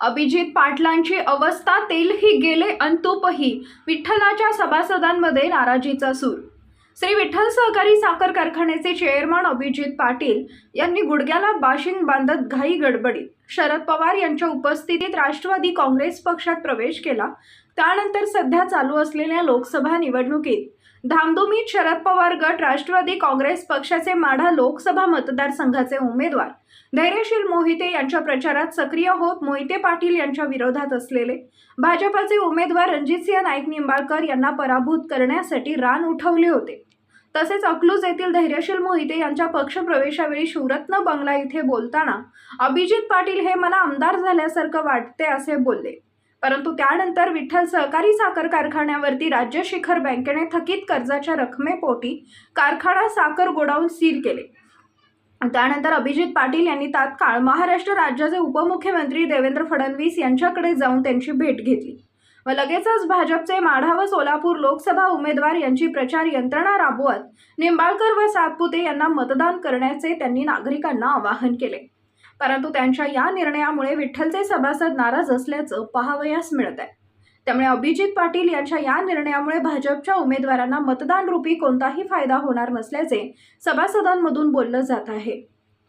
अभिजित पाटलांची अवस्था तेलही गेले अन विठ्ठलाच्या सभासदांमध्ये नाराजीचा सूर. श्री विठ्ठल सहकारी साखर कारखान्याचे चेअरमन अभिजित पाटील यांनी गुडघ्याला बाशिंग बांधत घाई गडबडीत. शरद पवार यांच्या उपस्थितीत राष्ट्रवादी काँग्रेस पक्षात प्रवेश केला. त्यानंतर सध्या चालू असलेल्या लोकसभा निवडणुकीत धामधुमीत शरद पवार गट राष्ट्रवादी काँग्रेस पक्षाचे माढा लोकसभा मतदारसंघाचे उमेदवार. धैर्यशील मोहिते यांच्या प्रचारात सक्रिय होत मोहिते पाटील यांच्या विरोधात असलेले. भाजपाचे उमेदवार रणजितसिंह नाईक निंबाळकर यांना पराभूत करण्यासाठी रान उठवले होते. तसेच अकलूज येथील धैर्यशील मोहिते यांच्या पक्षप्रवेशावेळी शिवरत्न बंगला इथे बोलताना अभिजित पाटील हे मला आमदार झाल्यासारखं वाटते असे बोलले. परंतु त्यानंतर विठ्ठल सहकारी साखर कारखान्यावरती राज्य शिखर बँकेने थकीत कर्जाच्या रकमेपोटी कारखाना साखर गोडाऊन सील केले. त्यानंतर अभिजित पाटील यांनी तात्काळ महाराष्ट्र राज्याचे उपमुख्यमंत्री देवेंद्र फडणवीस यांच्याकडे जाऊन त्यांची भेट घेतली व लगेचच भाजपचे माढा व सोलापूर लोकसभा उमेदवार यांची प्रचार यंत्रणा राबवत निंबाळकर व सातपुते यांना मतदान करण्याचे त्यांनी नागरिकांना आवाहन केले. परंतु त्यांच्या या निर्णयामुळे विठ्ठलचे सभासद नाराज असल्याचं पाहावयास मिळत आहे त्यामुळे अभिजित पाटील यांच्या या निर्णयामुळे भाजपच्या उमेदवारांना मतदान रूपी कोणताही फायदा होणार नसल्याचे सभासदांमधून बोललं जात आहे.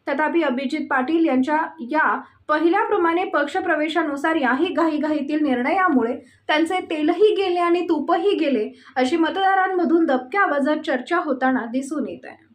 तथापि अभिजित पाटील यांच्या या पहिल्याप्रमाणे पक्षप्रवेशानुसार याही घाईघाईतील निर्णयामुळे त्यांचे तेलही गेले आणि तूपही गेले अशी मतदारांमधून दबक्या आवाजात चर्चा होताना दिसून येत आहे.